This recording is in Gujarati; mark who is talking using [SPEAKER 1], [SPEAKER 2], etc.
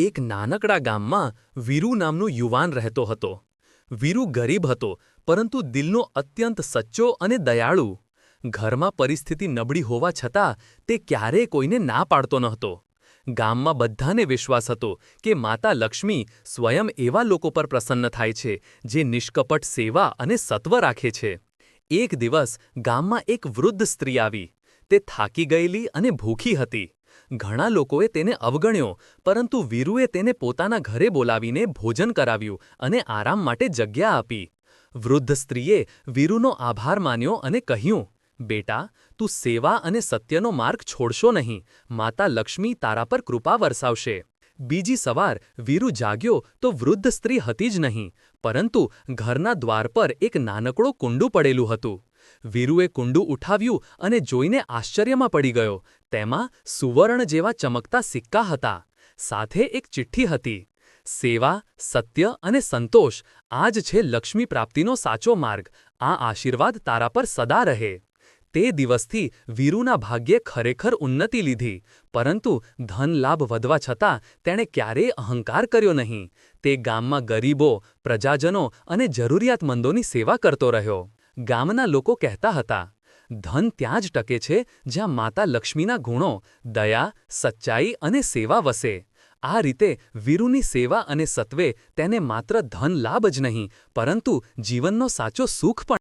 [SPEAKER 1] એક નાનકડા ગામમાં વીરુ નામનો યુવાન રહેતો હતો. વીરુ ગરીબ હતો, પરંતુ દિલનો અત્યંત સચ્ચો અને દયાળુ. ઘરમાં પરિસ્થિતિ નબળી હોવા છતાં તે ક્યારેય કોઈને ના પાડતો નહોતો. ગામમાં બધાને વિશ્વાસ હતો કે માતા લક્ષ્મી સ્વયં એવા લોકો પર પ્રસન્ન થાય છે, જે નિષ્કપટ સેવા અને સત્વ રાખે છે. એક દિવસ ગામમાં એક વૃદ્ધ સ્ત્રી આવી. તે થાકી ગયેલી અને ભૂખી હતી. ઘણા લોકોએ તેને અવગણ્યો, પરંતુ વીરુએ તેને પોતાના ઘરે બોલાવીને ભોજન કરાવ્યું અને આરામ માટે જગ્યા આપી. વૃદ્ધ સ્ત્રીએ વીરુનો આભાર માન્યો અને કહ્યું, બેટા, તું સેવા અને સત્યનો માર્ગ છોડશો નહીં. માતા લક્ષ્મી તારા પર કૃપા વરસાવશે. બીજી સવાર વીરુ જાગ્યો તો વૃદ્ધ સ્ત્રી હતી જ નહીં, પરંતુ ઘરના દ્વાર પર એક નાનકડું કુંડું પડેલું હતું. વીરુએ કુંડું ઉઠાવ્યું અને જોઈને આશ્ચર્યમાં પડી ગયો. તેમાં સુવર્ણ જેવા ચમકતા સિક્કા હતા. સાથે એક ચિઠ્ઠી હતી. સેવા, સત્ય અને સંતોષ આ જ છે લક્ષ્મી પ્રાપ્તિનો સાચો માર્ગ. આ આશીર્વાદ તારા પર સદા રહે. તે દિવસથી વીરુના ભાગ્યે ખરેખર ઉન્નતિ લીધી. પરંતુ ધન લાભ વધવા છતાં તેણે ક્યારેય અહંકાર કર્યો નહીં. તે ગામમાં ગરીબો, પ્રજાજનો અને જરૂરિયાતમંદોની સેવા કરતો રહ્યો. ગામના લોકો કહેતા હતા, ધન ત્યાં જ ટકે છે જ્યાં માતા લક્ષ્મીના ગુણો, દયા, સચ્ચાઈ અને સેવા વસે. આ રીતે વીરુની સેવા અને સત્વે તેને માત્ર ધન લાભ જ નહીં, પરંતુ જીવનનો સાચો સુખ પણ